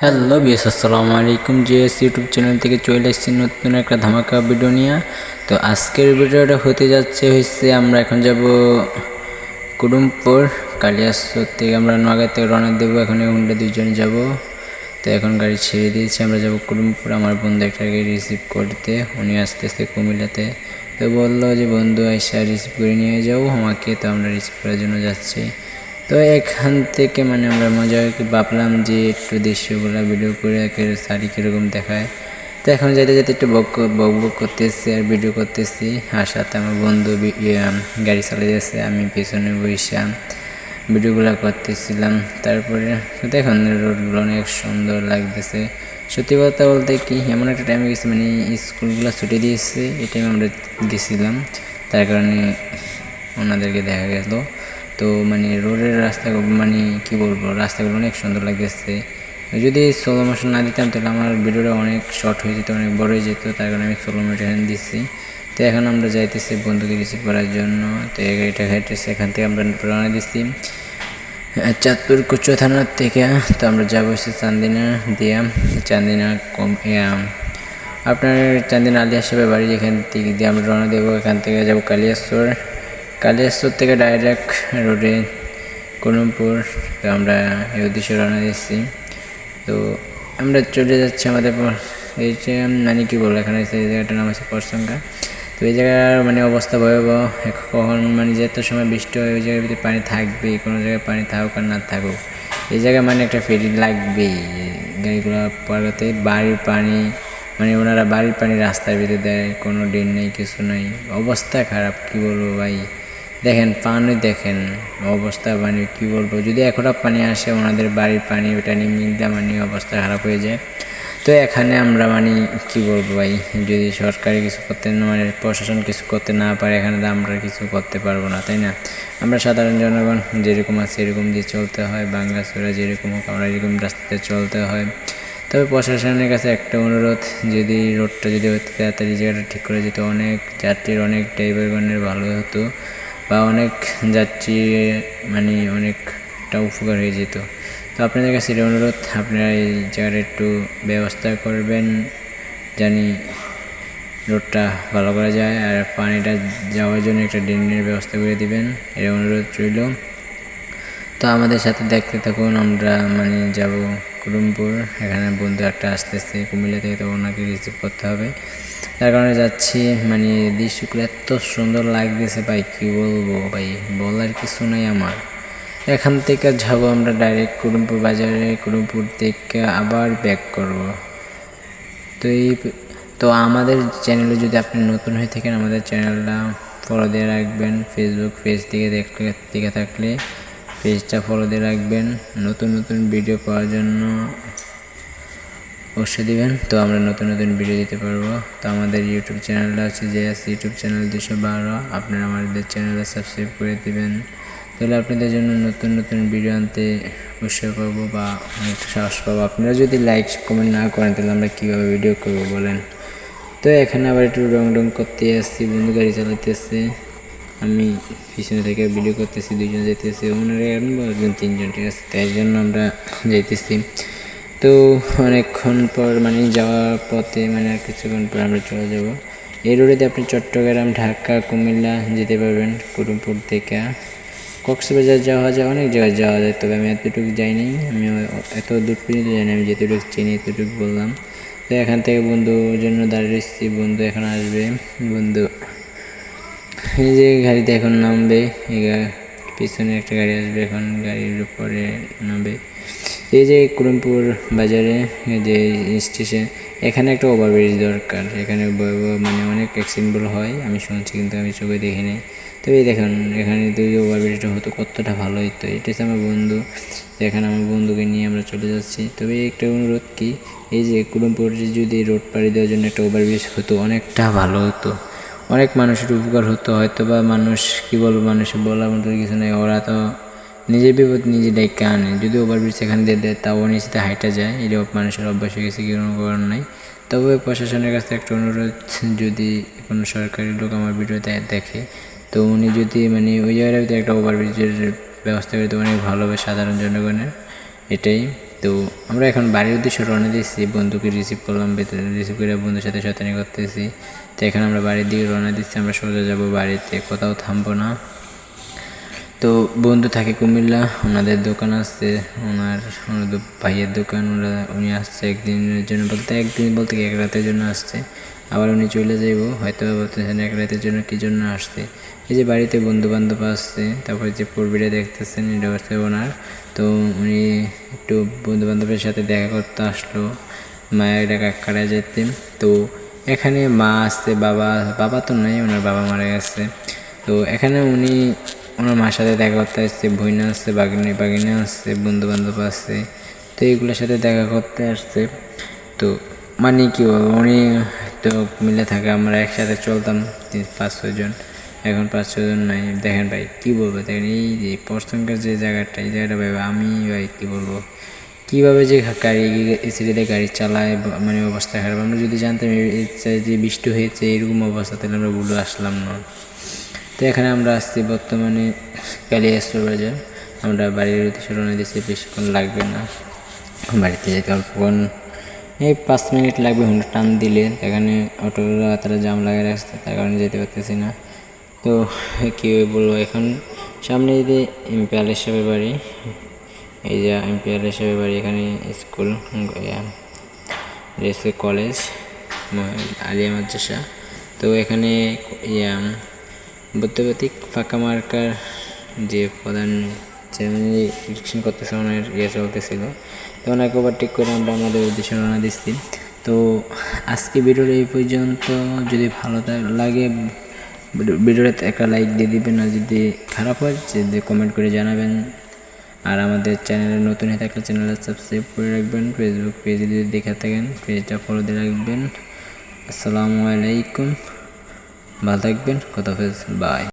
Hello BS আসসালামু আলাইকুম। GS YouTube channel থেকে চলে এসেছি নতুন একটা ধামাকা ভিডিও নিয়ে। তো আজকের ভিডিওটা হতে যাচ্ছে হচ্ছে আমরা এখন যাব কুডুমপুর কালিয়াসর থেকে আমরা নোয়াগাঁ থেকে রওনা দেবো। এখন আমরা দুজন যাব। তো এখন গাড়ি ছেড়ে দিয়েছি, আমরা যাব কুডুমপুর। আমার বন্ধু একটা গাড়ি রিসিভ করতে, উনি আসতেছে কুমিল্লাতে। তো বলল যে, বন্ধু, আইসা রিসিভ করে নিয়ে যাও। আমাকে তো আমরা রিসিভ করার জন্য যাচ্ছি। তো এখান থেকে মানে আমরা মজা ভাবলাম যে একটু দৃশ্যগুলো ভিডিও করে শাড়ি কীরকম দেখায়। তো এখন যেতে যেতে একটু বক বক বক করতেছি আর ভিডিও করতেছি। আর সাথে আমার বন্ধু গাড়ি চালিয়ে চালিয়েছে আমি পেছনে বসে ভিডিওগুলো করতেছিলাম। তারপরে দেখুন রোডগুলো অনেক সুন্দর লাগতেছে। সত্যি কথা বলতে কি, এমন একটা টাইমে গেছি মানে স্কুলগুলো ছুটি দিয়েছে, এই টাইমে আমরা গেছিলাম। তার কারণে ওনাদেরকে দেখা গেল। তো মানে রোডের রাস্তা মানে কি বলব, রাস্তাগুলো অনেক সুন্দর লাগতেছে। যদি সোলো মোশন না দিতাম, তাহলে আমার ভিডিওটা অনেক শর্ট হয়ে যেত, অনেক বড় হয়ে যেত, তার কারণে আমি সোলো মোশন দিচ্ছি তো এখন আমরা যাইতেছি বন্ধুকে রিসিভ করার জন্য। তো গাড়িটা হেঁটেছে, এখান থেকে আমরা রওনা দিচ্ছি চাঁদপুর কুচো থানার থেকে। তো আমরা যাব হচ্ছে চান্দিনা দিয়া। চান্দিনা কম আপনার চান্দিনা আলিয়া সাহেবের বাড়ি এখান থেকে দিয়ে আমরা রওনা দেবো, এখান থেকে যাব কালিয়াসর কালিয়াসর থেকে ডাইরেক্ট রোডে কলমপুর আমরা এই উদ্দেশ্যে রওনা দিচ্ছি তো আমরা চলে যাচ্ছি আমাদের এই যে মানে কি বলব, এখানে এই জায়গাটার নাম আছে পরসঙ্গা তো এই জায়গার মানে অবস্থা ভয়াবহ। কখন মানে যেত সময় বৃষ্টি হয়, ওই জায়গার ভিতরে পানি থাকবে কোনো জায়গায় পানি থাকুক আর না থাকুক। এই জায়গায় মানে একটা ফেরি লাগবেই। গাড়িগুলো পাড়াতে বাড়ির পানি মানে ওনারা বাড়ির পানি রাস্তার ভিতরে দেয়, কোনো ড্রেন নেই, কিছু নেই। অবস্থা খারাপ, কি বলব ভাই? দেখেন, পানি দেখেন, অবস্থা মানে কি বলব? যদি একটা পানি আসে, ওনাদের বাড়ির পানি, ওটা নিয়ে মিলতে মানে অবস্থা খারাপ হয়ে যায়। তো এখানে আমরা মানে কি বলব ভাই, যদি সরকারি কিছু করতে না মানে প্রশাসন কিছু করতে না পারে, এখানে তো আমরা কিছু করতে পারব না, তাই না? আমরা সাধারণ জনগণ, যেরকম আছে এরকম দিয়ে চলতে হয়, বাংলা সুরা যেরকম হোক, আমরা এরকম রাস্তাতে চলতে হয়। তবে প্রশাসনের কাছে একটা অনুরোধ, যদি রোডটা যদি তাড়াতাড়ি জায়গাটা ঠিক করে যেত, অনেক যাত্রীর, অনেক ড্রাইভারগণের ভালো হতো। বা অনেক যাত্রী মানে অনেকটা উপকার হয়ে যেত। তো আপনাদের কাছে এটা অনুরোধ, আপনারা এই জায়গাটা একটু ব্যবস্থা করবেন জানি রোডটা ভালো করা যায় আর পানিটা যাওয়ার জন্য একটা ড্রেনের ব্যবস্থা করে দিবেন, এটা অনুরোধ রইল। তো আমাদের সাথে দেখতে থাকুন, আমরা মানে যাব কুরুমপুর এখানে বন্ধু একটা আসতেছে কুমিল্লা থেকে, তো ওনাকে রিসিভ করতে হবে। তার কারণে যাচ্ছি মানে দৃশ্যগুলো এত সুন্দর লাগতেছে ভাই, কী বলব ভাই, বলার কিছু নাই আমার। এখান থেকে যাব আমরা ডাইরেক্ট কুরুমপুর বাজারে কুরুমপুর থেকে আবার ব্যাক করব। তো এই, তো আমাদের চ্যানেলে যদি আপনি নতুন হয়ে থাকেন, আমাদের চ্যানেলটা ফলো দিয়ে রাখবেন ফেসবুক পেজ থেকে দেখতে দেখে থাকলে। পেজটা ফলো দিয়ে রাখবেন। নতুন নতুন ভিডিও পাওয়ার জন্য অবশ্যই দিবেন। তো আমরা নতুন নতুন ভিডিও দিতে পারব। তো আমাদের ইউটিউব চ্যানেলটা হচ্ছে জেএস ইউটিউব চ্যানেল দুশো বারো। আপনারা আমাদের চ্যানেলে সাবস্ক্রাইব করে দিবেন। তাহলে আপনাদের জন্য নতুন নতুন ভিডিও আনতে উৎসাহ পাবো বা অনেকটা সাহস পাবো। আপনারা যদি লাইক কমেন্ট না করেন, তাহলে আমরা কীভাবে ভিডিও করব বলেন? তো এখানে আবার একটু রং রং করতে আসছি, বন্ধু গাড়ি চালাতেছে আমি পিছনে থেকে ভিডিও করতেছি দুজন যেতেছি ওনারা এখন একজন, তিনজন, ঠিক আছে? তাই জন্য আমরা যাইতেছি। তো অনেকক্ষণ পর মানে যাওয়ার পথে মানে আর কিছুক্ষণ পর আমরা চলে যাব। এই রোডেতে আপনি চট্টগ্রাম, ঢাকা, কুমিল্লা যেতে পারবেন কুটুমপুর থেকে। কক্সবাজার যাওয়া যায়, অনেক জায়গায় যাওয়া যায়, তবে আমি এতটুকু যাইনি। আমি এত দূর পর্যন্ত যাইনি, আমি যেতটুকু চিনি, এতটুকু বললাম। তো এখান থেকে বন্ধুর জন্য দাঁড়িয়ে এসেছি বন্ধু এখন আসবে। বন্ধু এই যে গাড়িতে এখন নামবে, এই পিছনে একটা গাড়ি আসবে, এখন গাড়ির উপরে নামবে। এই যে কুরমপুর বাজারে যে স্টেশন, এখানে একটা ওভারব্রিজ দরকার। এখানে মানে অনেক অ্যাক্সিডেন্টগুল হয়, আমি শুনছি কিন্তু আমি চোখে দেখি নাই। তবে দেখুন, এখানে যদি ওভারব্রিজটা হতো, কতটা ভালো হতো এটা হচ্ছে আমার বন্ধু এখানে আমার বন্ধুকে নিয়ে আমরা চলে যাচ্ছি। তবে একটা অনুরোধ কি, এই যে কুরমপুর যদি রোড পাড়ি দেওয়ার জন্য একটা ওভারব্রিজ হতো, অনেকটা ভালো হতো। অনেক মানুষের উপকার হতো হয়তো বা মানুষ, কী বলব, মানুষের বলার মতো কিছু নেই। ওরা তো নিজের বিপদ নিজে ডাইকে আনে। যদি ওভারব্রিজ এখান দিয়ে দেয়, তাও নিচেতে হাইটা যায়। এটা মানুষের অভ্যাস হয়ে গেছে, কোনো করার নাই। তবে প্রশাসনের কাছে একটা অনুরোধ, যদি কোনো সরকারি লোক আমার ভিডিওতে দেখে, তো উনি যদি মানে ওই জায়গাটার ভিতরে একটা ওভারব্রিজের ব্যবস্থা করে তো অনেক ভালো হবে সাধারণ জনগণের। এটাই। তো আমরা এখন বাড়ির উদ্দেশ্যে রওনা দিয়েছি, বন্ধুকে রিসিভ করলাম রিসিভ করে বন্ধুর সাথে শয়তানি করতেছি। তো এখন আমরা বাড়ির দিকে রওনা দিচ্ছি, আমরা সোজা যাব বাড়িতে, কোথাও থামবো না। তো বন্ধু থাকে কুমিল্লা, ওনাদের দোকান আসছে ওনার ভাইয়ের দোকান ওনারা উনি আসছে একদিনের জন্য বলতে, একদিন বলতে এক রাতের জন্য আসছে। আবার উনি চলে যাইব। হয়তো বলতেছেন, এক রাতের জন্য কী জন্য আসছে এই যে বাড়িতে বন্ধু বান্ধব আসছে, তারপরে যে পূর্বীরা দেখতেছেন, এটা হচ্ছে ওনার। তো উনি একটু বন্ধু বান্ধবের সাথে দেখা করতে আসলো, মায়ের ডাকা কাটায় যেতে। তো এখানে মা আসছে, বাবা বাবা তো নাই, ওনার বাবা মারা গেছে। তো এখানে উনি ওনার মার সাথে দেখা করতে আসছে, বইনা আসছে, বাগিনী, বাগিনা আসছে বন্ধু বান্ধব আসছে। তো এইগুলোর সাথে দেখা করতে আসছে। তো মানে কি উনি তো মিলে থাকে, আমরা একসাথে চলতাম তিন, পাঁচ ছজন এখন পাঁচ ছজন নাই। দেখেন ভাই, কি বলব? দেখেন এই যে পশ্চিমকার যে জায়গাটা, এই জায়গাটা ভাই, আমি ভাই কি বলব? কীভাবে যে গাড়ি এসিডিতে গাড়ি চালায় মানে অবস্থা খারাপ। আমরা যদি জানতাম যে বৃষ্টি হয়েছে, এরকম অবস্থা, তাহলে আমরা ভুলে আসলাম না। তো এখানে আমরা আসছি বর্তমানে কালিয়া স্টোর বাজার। আমরা বাড়ির উদ্দেশ্যে রওনা দিচ্ছি বেশিক্ষণ লাগবে না। বাড়িতে যেতে অল্পক্ষণ এই পাঁচ মিনিট লাগবে হুন্ডা টান দিলে। এখানে অটোরা তারা জাম লাগে রাখছে, তার কারণে যেতে পারতেছি না। তো, কী বলব, এখন সামনে যে এমপি আলের সাহেবের বাড়ি, এই যে এমপি আলের সাহেবের বাড়ি, এখানে স্কুল রয়েছে কলেজ আলিয়া মাদ্রাসা। তো এখানে, ইয়া বৈদ্যুতিক ফাঁকা মার্কার যে প্রধান চ্যানেলে ইলেকশন করতেছে ওনার ইয়ে চলতেছিল। তো ওনাকে ওভারটেক করে আমরা আমাদের উদ্দেশ্যে রওনা দিচ্ছি। তো আজকে ভিডিওর এই পর্যন্ত। যদি ভালো লাগে ভিডিও- ভিডিওটাতে একটা লাইক দিয়ে দিবেন, আর যদি খারাপ হয়, যদি কমেন্ট করে জানাবেন। আর আমাদের চ্যানেলে নতুন হয়ে থাকলে চ্যানেলটা সাবস্ক্রাইব করে রাখবেন ফেসবুক পেজে যদি দেখে থাকেন পেজটা ফলো দিয়ে রাখবেন। আসসালামু আলাইকুম, ভালো থাকবেন কথা বাই